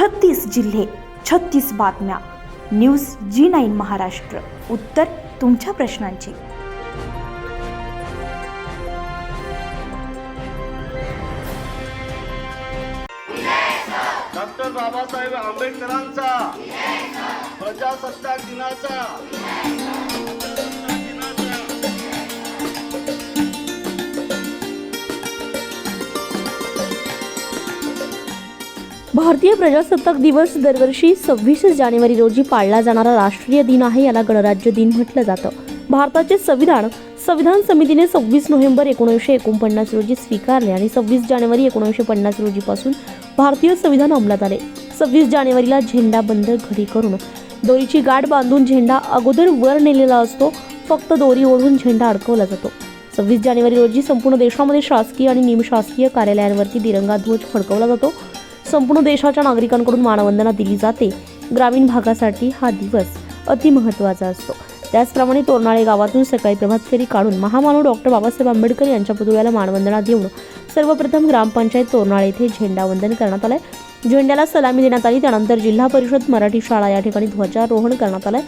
छत्तीस जिल्हे छत्तीस बातम्या. News G nine Maharashtra. उत्तर तुमच्या प्रश्नांची. डॉक्टर बाबासाहेब आंबेडकरांचा. प्रजासत्ताक दिनाचा. भारतीय प्रजासत्ताक दिवस दरवर्षी सव्वीस जानेवारी रोजी पाळला जाणारा राष्ट्रीय दिन आहे याला गणराज्य दिन म्हटलं जातं. भारताचे संविधान संविधान समितीने सव्वीस नोव्हेंबर एकोणीसशे एकोणपन्नास रोजी स्वीकारले आणि सव्वीस जानेवारी एकोणीसशे पन्नास रोजीपासून भारतीय संविधान अंमलात आले. सव्वीस जानेवारीला झेंडा बंद घडी करून दोरीची गाठ बांधून झेंडा अगोदर वर नेलेला असतो फक्त दोरी ओढून झेंडा अडकवला जातो. सव्वीस जानेवारी रोजी संपूर्ण देशामध्ये शासकीय आणि निमशासकीय कार्यालयांवरती तिरंगा ध्वज फडकवला जातो. संपूर्ण देशाच्या नागरिकांकडून मानवंदना दिली जाते. ग्रामीण भागासाठी हा दिवस अतिमहत्त्वाचा असतो. त्याचप्रमाणे तोरणाळे गावातून सकाळी प्रभात फेरी काढून महामानव डॉक्टर बाबासाहेब आंबेडकर यांच्या पुतळ्याला मानवंदना देऊन सर्वप्रथम ग्रामपंचायत तोरणाळे येथे झेंडावंदन करण्यात आलंय. झेंड्याला सलामी देण्यात आली. त्यानंतर जिल्हा परिषद मराठी शाळा या ठिकाणी ध्वजारोहण करण्यात आलंय.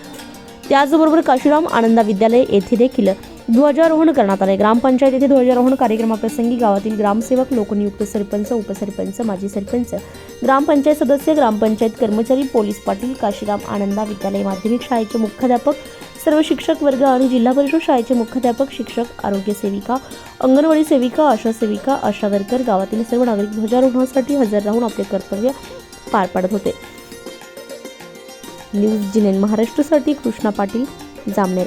त्याचबरोबर काशीराम आनंदा विद्यालय येथे देखील ध्वजारोहण करण्यात आले ग्रामपंचायत येथे ध्वजारोहण कार्यक्रमाप्रसंगी गावातील ग्रामसेवक लोकनियुक्त सरपंच उपसरपंच माजी सरपंच ग्रामपंचायत सदस्य ग्रामपंचायत कर्मचारी पोलीस पाटील काशीराम आनंदा विद्यालय माध्यमिक शाळेचे मुख्याध्यापक सर्व शिक्षक वर्ग आणि जिल्हा परिषद शाळेचे मुख्याध्यापक शिक्षक आरोग्य सेविका अंगणवाडी सेविका आशा सेविका आशा वर्कर गावातील सर्व नागरिक ध्वजारोहणासाठी हजर राहून आपले कर्तव्य पार पाडत होते. न्यूज जिनेन महाराष्ट्रासाठी कृष्णा पाटील जामनेर.